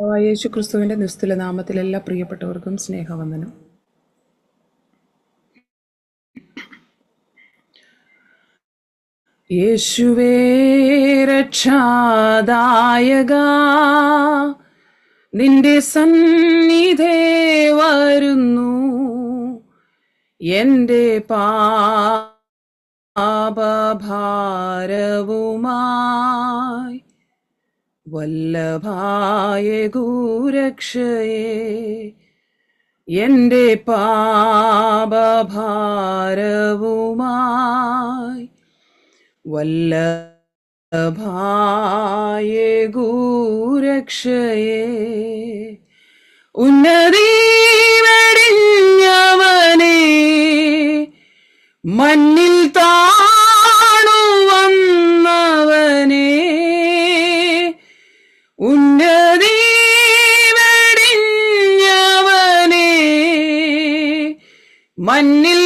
യേശു ക്രിസ്തുവിന്റെ നിസ്തുല നാമത്തിൽ എല്ലാ പ്രിയപ്പെട്ടവർക്കും സ്നേഹവന്ദനം. യേശുവേ രക്ഷാദായക നിന്റെ സന്നിധേ വരുന്നു. എന്റെ പാപഭാരവുമായി വല്ലഭായ ഗൂരക്ഷയെ എന്റെ പാപഭാരവുമായി വല്ലഭായ ഗൂരക്ഷയെ ഉന്നതി വെടിഞ്ഞവനെ മണ്ണിൽ മണ്ണിൽ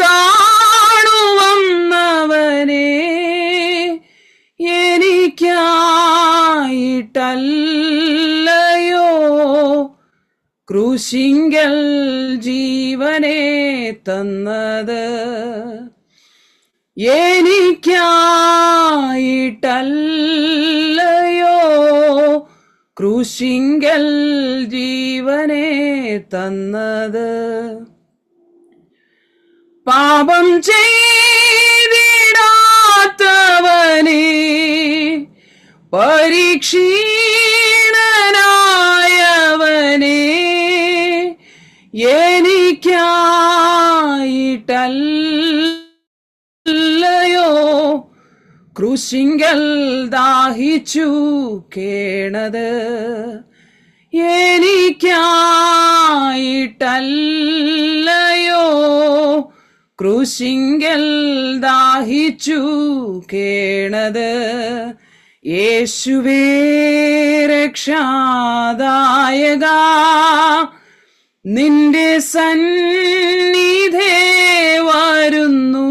താണു വന്നവനെ എനിക്കായിട്ടല്ലയോ? ക്രൂശിങ്കൽ ജീവനെ തന്നത് എനിക്കായിട്ടല്ലയോ? ക്രൂശിങ്കൽ ജീവനെ തന്നത് പാപം ചെയ്തിടാത്തവനെ പരീക്ഷീണനായവനെ എനിക്കായിട്ടല്ലയോ? ക്രൂശിങ്കൽ ദാഹിച്ചു കേണത് എനിക്കായിട്ടല്ലയോ? ക്രൂശിങ്കൽ ദാഹിച്ചു കേണത്. യേശുവേ രക്ഷാദായക നിന്റെ സന്നിധേ വരുന്നു.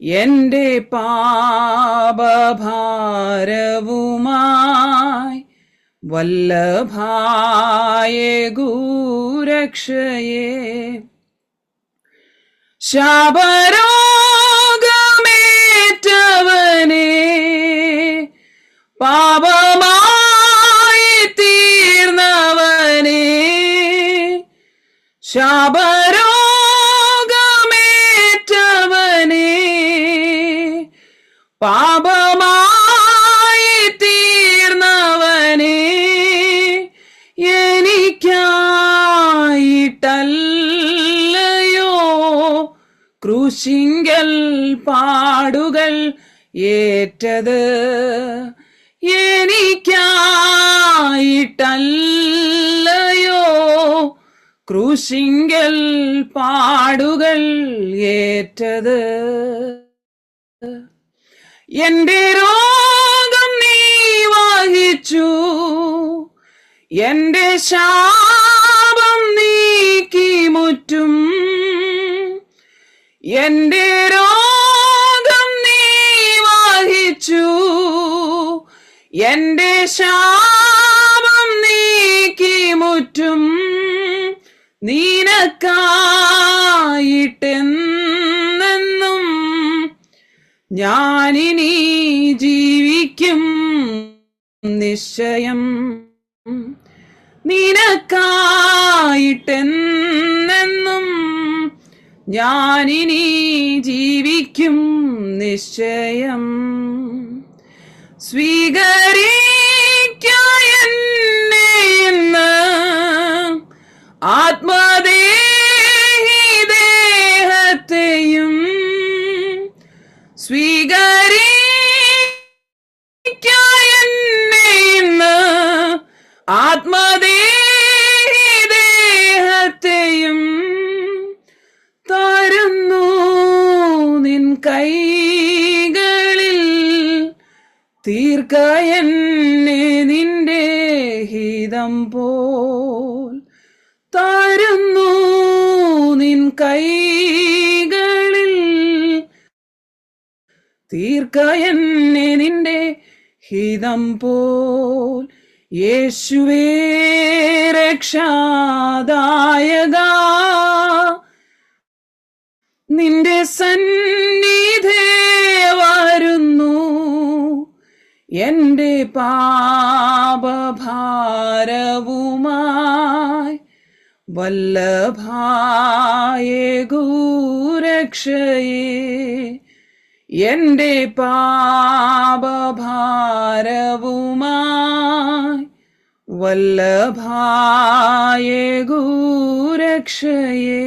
എന്റെ പാപഭാരവുമായി വല്ലഭായ ഗൂരക്ഷയെ ശാപരോഗമേറ്റവനെ പാപമായി തീർന്നവനെ ശാപരോഗമേറ്റവനെ ക്രൂശിങ്കൽ പാടുകൾ ഏറ്റത് എനിക്കായിട്ടല്ലയോ? ക്രൂശിങ്കൽ പാടുകൾ ഏറ്റത് എന്റെ രോഗം നീ വഹിച്ചു എന്റെ ശാപം നീക്കി മുറ്റും. എന്റെ രോഗം നീ വഹിച്ചു. എന്റെ ശാപം നീക്കി മുറ്റും നീനക്കായിട്ടെന്നും ഞാനിനി ജീവിക്കും നിശ്ചയം. നിനക്കായിട്ടെന്നും ഞാനിനി ജീവിക്കും നിശ്ചയം. സ്വീകരിക്കുന്ന ഇന്ന് ആത്മദേഹി ദേഹത്തെയും സ്വീകരിക്ക കൈകളിൽ തീർക്ക എന്നെ നിന്റെ ഹിതം പോൽ തരുന്നു നിൻ കൈകളിൽ തീർക്ക എന്നെ നിന്റെ ഹിതം പോൽ യേശുവേ രക്ഷാദായക. നിന്റെ സന്നിധേ വരുന്നു. എന്റെ പാപഭാരവുമായി വല്ലഭായേ ഗൂരക്ഷയേ. എന്റെ പാപഭാരവുമായി വല്ലഭായേ ഗൂരക്ഷയേ.